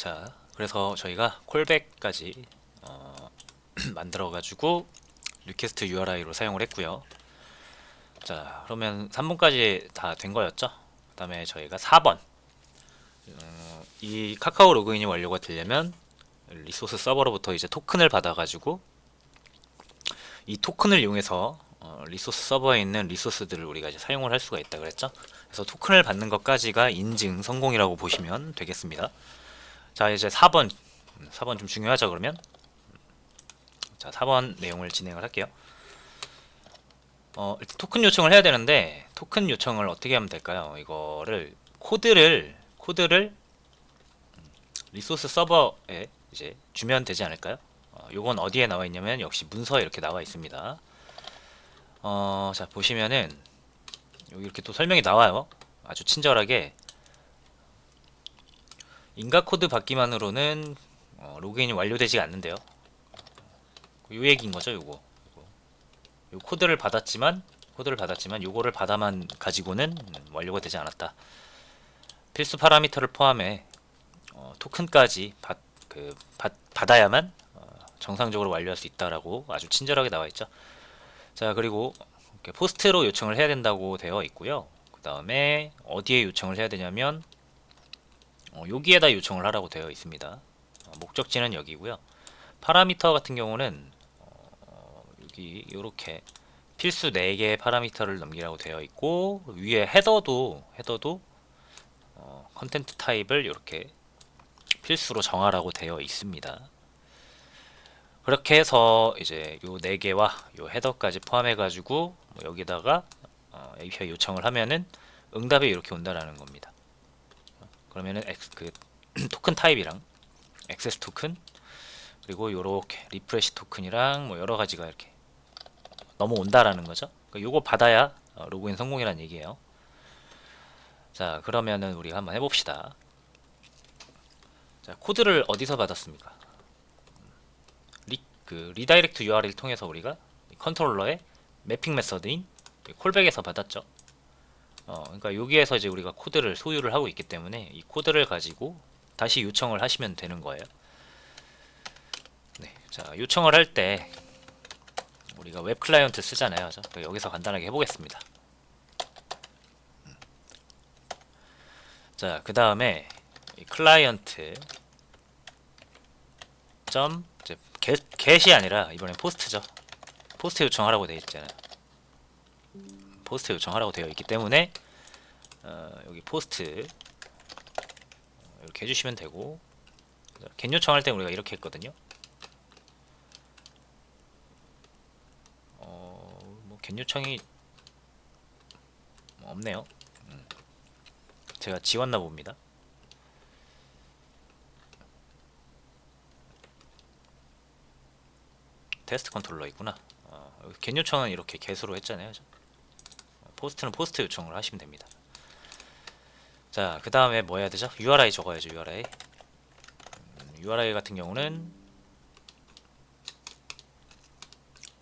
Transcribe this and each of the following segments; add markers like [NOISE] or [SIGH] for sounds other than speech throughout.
자, 그래서 저희가 콜백까지 어, [CLEARS THROAT] 만들어 가지고 리퀘스트 URI로 사용을 했고요. 자, 그러면 3번까지 다 된 거였죠? 그 다음에 저희가 4번. 어, 이 카카오 로그인이 완료가 되려면 리소스 서버로부터 이제 토큰을 받아 가지고 이 토큰을 이용해서 어, 리소스 서버에 있는 리소스들을 우리가 이제 사용을 할 수가 있다 그랬죠? 그래서 토큰을 받는 것까지가 인증 성공이라고 보시면 되겠습니다. 자 이제 4번 4번 좀 중요하죠 그러면? 자 4번 내용을 진행을 할게요. 어 일단 토큰 요청을 해야 되는데 토큰 요청을 어떻게 하면 될까요? 이거를 코드를 코드를 음, 리소스 서버에 이제 주면 되지 않을까요? 어, 요건 어디에 나와 있냐면 역시 문서에 이렇게 나와 있습니다. 어자 보시면은 여기 이렇게 또 설명이 나와요. 아주 친절하게 인가 코드 받기만으로는 어, 로그인이 완료되지 않는데요. 요 얘기인 거죠, 요거. 요 코드를 받았지만 코드를 받았지만 요거를 받아만 가지고는 음, 완료가 되지 않았다. 필수 파라미터를 포함해 어, 토큰까지 받, 그, 받, 받아야만 어, 정상적으로 완료할 수 있다라고 아주 친절하게 나와 있죠. 자 그리고 포스트로 요청을 해야 된다고 되어 있고요. 그 다음에 어디에 요청을 해야 되냐면 어, 여기에다 요청을 하라고 되어 있습니다. 어, 목적지는 여기고요. 파라미터 같은 경우는 어, 여기 이렇게 필수 4개의 파라미터를 넘기라고 되어 있고 위에 헤더도 헤더도 어, 컨텐트 타입을 이렇게 필수로 정하라고 되어 있습니다. 그렇게 해서 이제 요 4개와 요 헤더까지 포함해 가지고 뭐 여기다가 어, API 요청을 하면은 응답이 이렇게 온다라는 겁니다. 그러면은 엑스, 그 [CLEARS THROAT] 토큰 타입이랑 액세스 토큰 그리고 요렇게 리프레시 토큰이랑 뭐 여러 가지가 이렇게 넘어온다라는 거죠. 그러니까 요거 받아야 어, 로그인 성공이라는 얘기예요. 자 그러면은 우리가 한번 해 봅시다. 자 코드를 어디서 받았습니까? 리, 그 리다이렉트 URL 통해서 우리가 이 컨트롤러의 매핑 메서드인 그 콜백에서 받았죠. 어, 그러니까 여기에서 이제 우리가 코드를 소유를 하고 있기 때문에 이 코드를 가지고 다시 요청을 하시면 되는 거예요. 네, 자 요청을 할 때 우리가 웹 클라이언트 쓰잖아요? 그러니까 여기서 간단하게 해보겠습니다. 음. 자, 그 다음에 클라이언트 점 이제 get, get이 아니라 이번엔 포스트죠. 포스트 요청하라고 되어 있잖아요. 포스트 요청하라고 되어 있기 때문에 어, 여기 포스트 이렇게 해주시면 되고 겐 요청할 때 우리가 이렇게 했거든요. 어, 뭐겐 요청이 뭐 없네요. 음. 제가 지웠나 봅니다. 테스트 컨트롤러 있구나. 어, 요청은 이렇게 개수로 했잖아요. 저. 포스트는 포스트 요청을 하시면 됩니다. 자, 그 다음에 뭐 해야 되죠? URI 적어야죠, URI. 음, URI 같은 경우는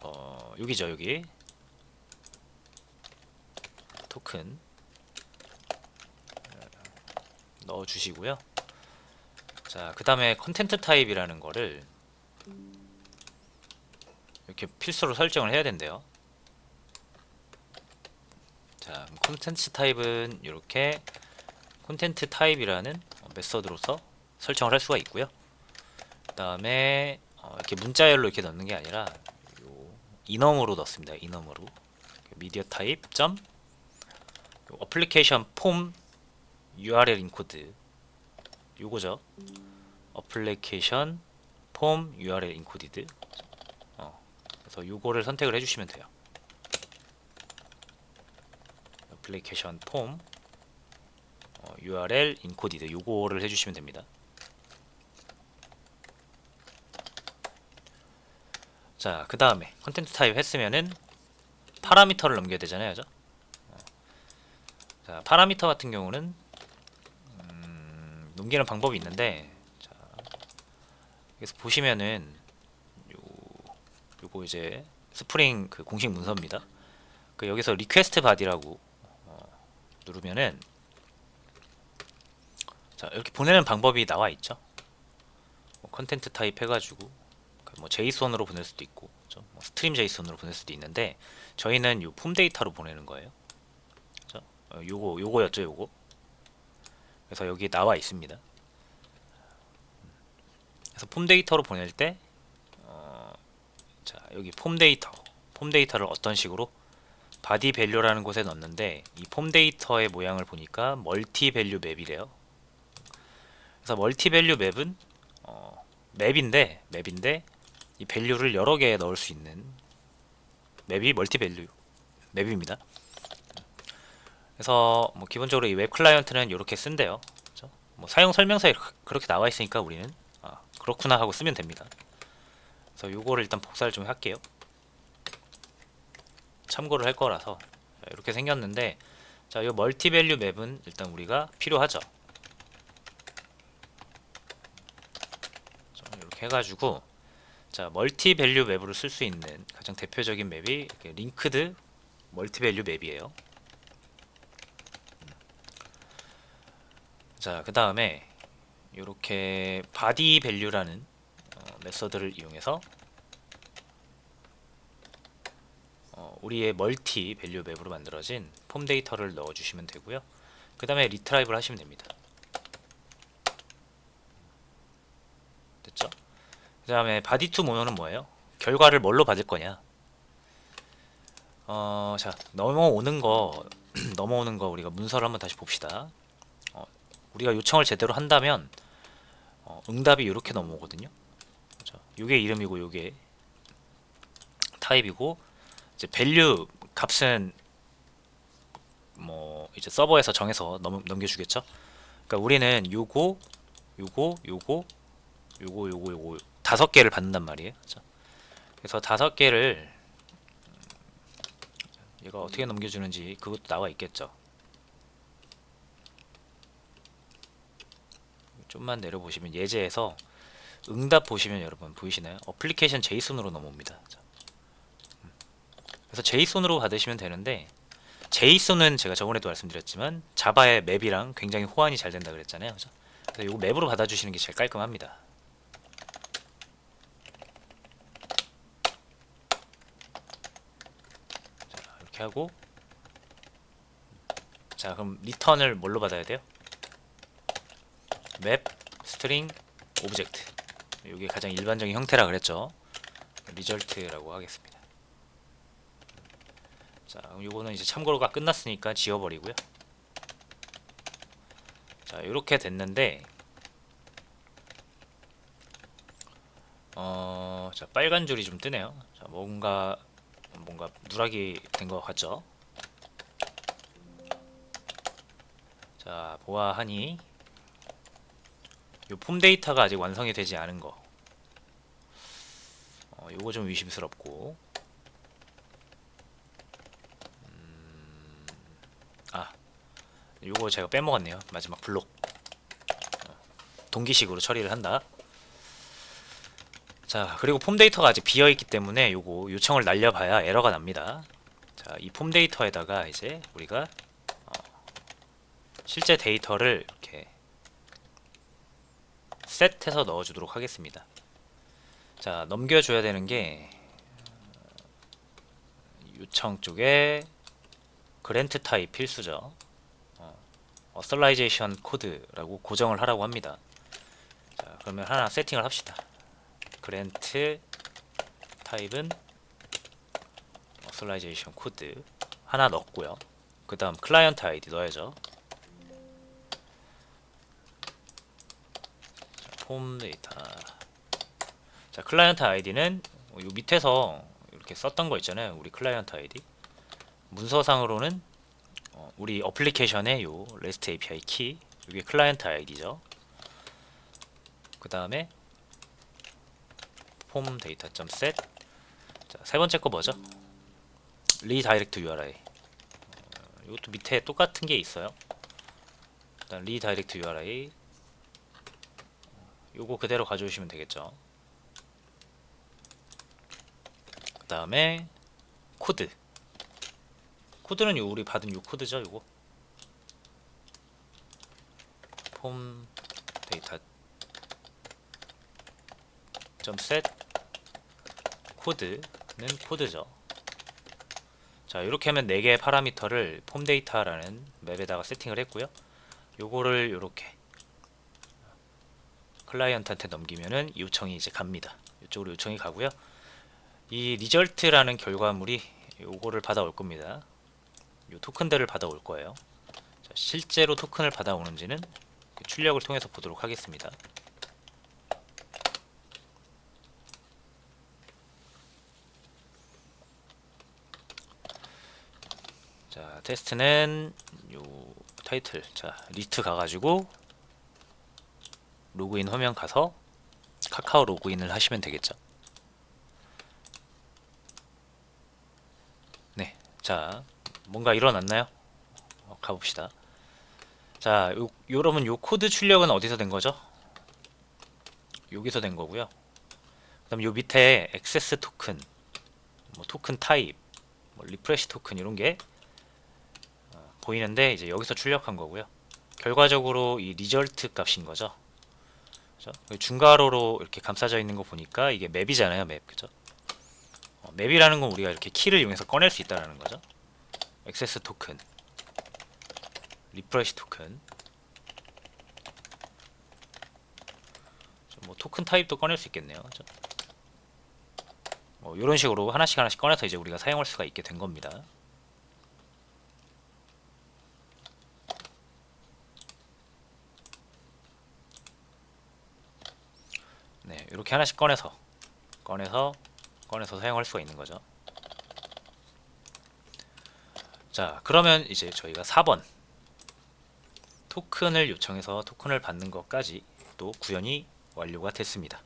어, 여기죠, 여기. 토큰 어, 넣어 주시고요. 자, 그 다음에 컨텐트 타입이라는 거를 이렇게 필수로 설정을 해야 된대요. 자, 콘텐츠 타입은 이렇게 콘텐트 타입이라는 메서드로서 설정을 할 수가 있고요. 그 다음에 어, 이렇게 문자열로 이렇게 넣는 게 아니라 요 이넘으로 넣습니다. 이넘으로 미디어 타입 점 어플리케이션 폼 URL 인코드 요거죠. 어플리케이션 폼 URL 인코디드 어, 그래서 요거를 선택을 해주시면 돼요. 어플리케이션 폼 어, URL 인코디드 요거를 해주시면 됩니다. 자, 그 다음에 컨텐트 타입 했으면은 파라미터를 넘겨야 되잖아요, 그죠? 어. 자, 파라미터 같은 경우는 음, 넘기는 방법이 있는데, 자, 여기서 보시면은 요 요거 이제 스프링 그 공식 문서입니다. 그 여기서 리퀘스트 바디라고 누르면은 자 이렇게 보내는 방법이 나와 있죠. 컨텐트 타입 해가지고 그뭐 JSON으로 보낼 수도 있고 그죠? 뭐 스트림 JSON으로 보낼 수도 있는데 저희는 요 폼 데이터로 보내는 거예요. 그죠? 어, 요거 요거였죠, 요거. 그래서 여기 나와 있습니다. 그래서 폼 데이터로 보낼 때 어, 자, 여기 폼 데이터. 폼 데이터를 어떤 식으로 바디 밸류라는 곳에 넣는데 이 폼 데이터의 모양을 보니까 멀티 밸류 맵이래요. 그래서 멀티 밸류 맵은 어, 맵인데 맵인데 이 밸류를 여러 개 넣을 수 있는 맵이 멀티 밸류 맵입니다. 그래서 뭐 기본적으로 이 웹 클라이언트는 이렇게 쓴대요. 그죠? 뭐 사용 설명서에 그렇게- 나와 있으니까 우리는 아, 그렇구나 하고 쓰면 됩니다. 그래서 요거를 일단 복사를 좀 할게요. 참고를 할 거라서 자, 이렇게 생겼는데 자, 요 멀티 밸류 맵은 일단 우리가 필요하죠. 자, 이렇게 해가지고 자 멀티 밸류 맵으로 쓸 수 있는 가장 대표적인 맵이 링크드 멀티 밸류 맵이에요. 자, 그 다음에 이렇게 바디 밸류라는 어, 메서드를 이용해서 어, 우리의 멀티 밸류 맵으로 만들어진 폼 데이터를 넣어주시면 되고요. 그 다음에 리트라이브를 하시면 됩니다. 됐죠? 그 다음에 바디 투 모노는 뭐예요? 결과를 뭘로 받을 거냐? 어, 자 넘어오는 거 [CLEARS THROAT] 넘어오는 거 우리가 문서를 한번 다시 봅시다. 어, 우리가 요청을 제대로 한다면 어, 응답이 이렇게 넘어오거든요. 그죠? 요게 이름이고 요게 타입이고 이제 밸류 값은 뭐 이제 서버에서 정해서 넘, 넘겨주겠죠. 그러니까 우리는 요거 요거 요거 요거 요거 요거 다섯 개를 받는단 말이에요. 그죠? 그래서 다섯 개를 음, 얘가 어떻게 넘겨주는지 그것도 나와 있겠죠. 좀만 내려 보시면 예제에서 응답 보시면 여러분 보이시나요? 어플리케이션 제이슨으로 넘어옵니다. 자. 음. 그래서 제이슨으로 받으시면 되는데 제이슨은 제가 저번에도 말씀드렸지만 자바의 맵이랑 굉장히 호환이 잘 된다 그랬잖아요. 그죠? 그래서 이거 맵으로 받아주시는 게 제일 깔끔합니다. 자, 이렇게 하고. 자 그럼 리턴을 뭘로 받아야 돼요? 맵 스트링 오브젝트. 이게 가장 일반적인 형태라 그랬죠. 리절트라고 하겠습니다. 자 그럼 요거는 이제 참고로가 끝났으니까 지워버리고요. 자 이렇게 됐는데 어, 자 빨간 줄이 좀 뜨네요. 자 뭔가 뭔가 누락이 된 것 같죠 자 보아하니 요 폼 데이터가 아직 완성이 되지 않은 거. 어, 요거 좀 의심스럽고. 음, 아, 요거 제가 빼먹었네요. 마지막 블록. 어, 동기식으로 처리를 한다. 자, 그리고 폼 데이터가 아직 비어 있기 때문에 요거 요청을 날려봐야 에러가 납니다. 자, 이 폼 데이터에다가 이제 우리가 어, 실제 데이터를 이렇게 셋해서 넣어주도록 하겠습니다. 자 넘겨줘야 되는 게 요청 쪽에 그랜트 타입 필수죠. 어, 어설라이제이션 코드라고 고정을 하라고 합니다. 자 그러면 하나 세팅을 합시다. 그랜트 타입은 어설라이제이션 코드 하나 넣고요. 그 다음 클라이언트 아이디 넣어야죠. 폼 데이터 자 클라이언트 아이디는 요 밑에서 이렇게 썼던 거 있잖아요 우리 클라이언트 아이디 문서상으로는 어, 우리 어플리케이션의 요 REST API 키 이게 클라이언트 아이디죠 그 다음에 폼 데이터 점 셋. 자, 세 번째 거 뭐죠? 리다이렉트 URI. 어, 이것도 밑에 똑같은 게 있어요. 일단 리다이렉트 URI 요거 그대로 가져오시면 되겠죠. 그 다음에 코드. 코드는 요 우리 받은 요 코드죠, 요거. 폼 데이터 .set 코드는 코드죠. 자 이렇게 하면 4개의 파라미터를 폼 데이터라는 맵에다가 세팅을 했고요. 요거를 이렇게 클라이언트한테 넘기면은 요청이 이제 갑니다. 이쪽으로 요청이 가고요. 이 리절트라는 결과물이 요거를 받아올 겁니다. 요 토큰들을 받아올 거예요. 자, 실제로 토큰을 받아오는지는 그 출력을 통해서 보도록 하겠습니다. 자 테스트는 요 타이틀 자 리스트 가가지고 로그인 화면 가서 카카오 로그인을 하시면 되겠죠. 네, 자 뭔가 일어났나요? 어, 가봅시다. 자, 요, 여러분 요 코드 출력은 어디서 된 거죠? 여기서 된 거고요. 그 다음 요 밑에 액세스 토큰, 뭐 토큰 타입, 뭐 리프레시 토큰 이런 게 어, 보이는데 이제 여기서 출력한 거고요. 결과적으로 이 리절트 값인 거죠. 그죠? 중괄호로 이렇게 감싸져 있는 거 보니까 이게 맵이잖아요, 맵. 그죠? 어, 맵이라는 건 우리가 이렇게 키를 이용해서 꺼낼 수 있다는 거죠. 액세스 토큰, 리프레시 토큰, 뭐 토큰 타입도 꺼낼 수 있겠네요. 그죠? 뭐 이런 식으로 하나씩 하나씩 꺼내서 이제 우리가 사용할 수가 있게 된 겁니다. 네, 이렇게 하나씩 꺼내서 꺼내서 꺼내서 사용할 수가 있는 거죠. 자, 그러면 이제 저희가 4번 토큰을 요청해서 토큰을 받는 것까지 또 구현이 완료가 됐습니다.